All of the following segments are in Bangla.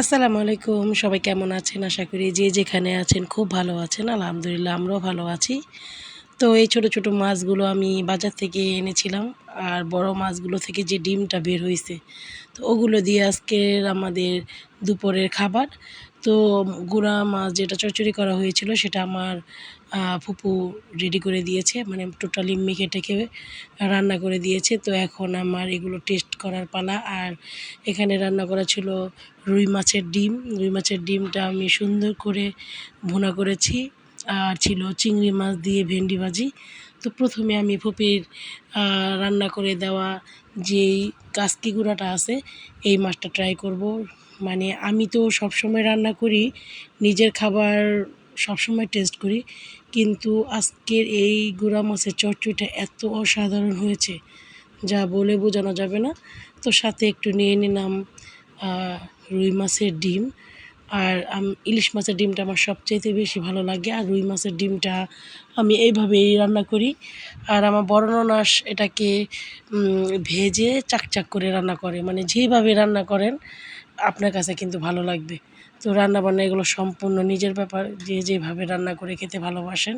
আসসালামু আলাইকুম, সবাই কেমন আছেন? আশা করি যে যেখানে আছেন খুব ভালো আছেন। আলহামদুলিল্লাহ, আমরাও ভালো আছি। তো এই ছোট ছোট মাছগুলো আমি বাজার থেকে এনেছিলাম আর বড় মাছগুলো থেকে যে ডিমটা বের হয়েছে তো ওগুলো দিয়ে আজকের আমাদের দুপুরের খাবার। তো গুঁড়া মাছ যেটা চচ্চড়ি করা হয়েছিল সেটা আমার ফুপু রেডি করে দিয়েছে মানে টোটালি মেখে টেখে রান্না করে দিয়েছে। তো এখন আমার এগুলো টেস্ট করার পালা আর এখানে রান্না করা ছিল রুই মাছের ডিম। রুই মাছের ডিমটা আমি সুন্দর করে ভুনা করেছি। আর ছিল চিংড়ি মাছ দিয়ে ভেন্ডি ভাজি। তো প্রথমে আমি ফুপির রান্না করে দেওয়া যেই কাসকি গুঁড়াটা আছে, এই মাছটা ট্রাই করব। মানে আমি তো সবসময় রান্না করি, নিজের খাবার সবসময় টেস্ট করি, কিন্তু আজকের এই গুঁড়া মাছের চচ্চড়িটা এত অসাধারণ হয়েছে, যা বলে বোঝানো যাবে না। তো সাথে একটু নিয়ে নিলাম রুই মাছের ডিম। আর ইলিশ মাছের ডিমটা আমার সবচাইতে বেশি ভালো লাগে, আর রুই মাছের ডিমটা আমি এইভাবেই রান্না করি। আর আমার বড় এটাকে ভেজে চাকচাক করে রান্না করে মানে যেভাবে রান্না করেন আপনার কাছে কিন্তু ভালো লাগবে। তো রান্নাবান্না এগুলো সম্পূর্ণ নিজের ব্যাপার, যে যেভাবে রান্না করে খেতে ভালোবাসেন,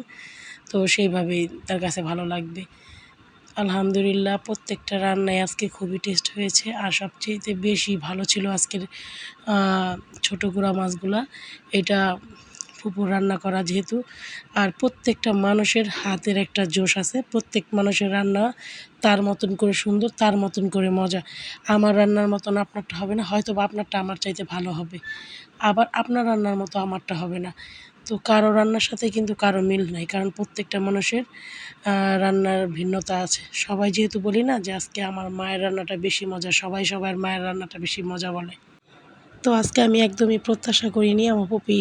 তো সেইভাবেই তার কাছে ভালো লাগবে। আলহামদুলিল্লাহ, প্রত্যেকটা রান্নায় আজকে খুবই টেস্ট হয়েছে। আর সবচেয়েতে বেশি ভালো ছিল আজকের ছোটো গুঁড়া মাছগুলা। এটা ফুপুর রান্না করা যেহেতু। আর প্রত্যেকটা মানুষের হাতের একটা জোশ আছে। প্রত্যেক মানুষের রান্না তার মতন করে সুন্দর, তার মতন করে মজা। আমার রান্নার মতন আপনারটা হবে না হয়তো বা আপনারটা আমার চাইতে ভালো হবে। আবার আপনার রান্নার মতো আমারটা হবে না। তো কারও রান্নার সাথে কিন্তু কারও মিল নাই, কারণ প্রত্যেকটা মানুষের রান্নার ভিন্নতা আছে। সবাই যেহেতু বলি না যে আজকে আমার মায়ের রান্নাটা বেশি মজা, সবাই সবার মায়ের রান্নাটা বেশি মজা বলে। তো আজকে আমি একদমই প্রত্যাশা করিনি, আমার পপি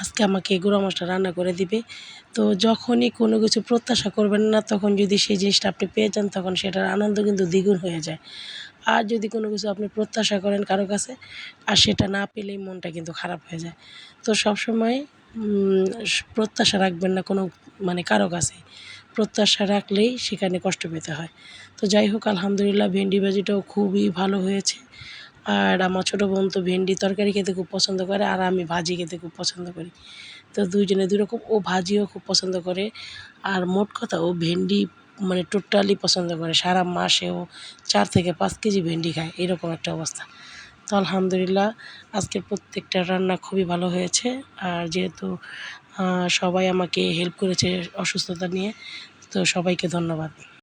আজকে আমাকে গুঁড়ো মশলা রান্না করে দিবে। তো যখনই কোনো কিছু প্রত্যাশা করবেন না, তখন যদি সেই জিনিসটা আপনি পেয়ে যান, তখন সেটার আনন্দ কিন্তু দ্বিগুণ হয়ে যায়। আর যদি কোনো কিছু আপনি প্রত্যাশা করেন কারও কাছে, আর সেটা না পেলেই মনটা কিন্তু খারাপ হয়ে যায়। তো সবসময় প্রত্যাশা রাখবেন না কোনো মানে কারও কাছে। প্রত্যাশা রাখলেই সেখানে কষ্ট পেতে হয়। তো যাই হোক, আলহামদুলিল্লাহ ভেন্ডি ভাজিটাও খুবই ভালো হয়েছে। আর আমার ছোটো বোন তো ভেন্ডি তরকারি খেতে খুব পছন্দ করে, আর আমি ভাজি খেতে খুব পছন্দ করি। তো দুইজনে দুই রকম, ও ভাজিও খুব পছন্দ করে। আর মোট কথা, ও ভেন্ডি মানে টোটালি পছন্দ করে। সারা মাসে ও চার থেকে পাঁচ কেজি ভেন্ডি খায়, এরকম একটা অবস্থা। তো আলহামদুলিল্লাহ, আজকের প্রত্যেকটা রান্না খুবই ভালো হয়েছে। আর যেহেতু সবাই আমাকে হেল্প করেছে অসুস্থতা নিয়ে, তো সবাইকে ধন্যবাদ।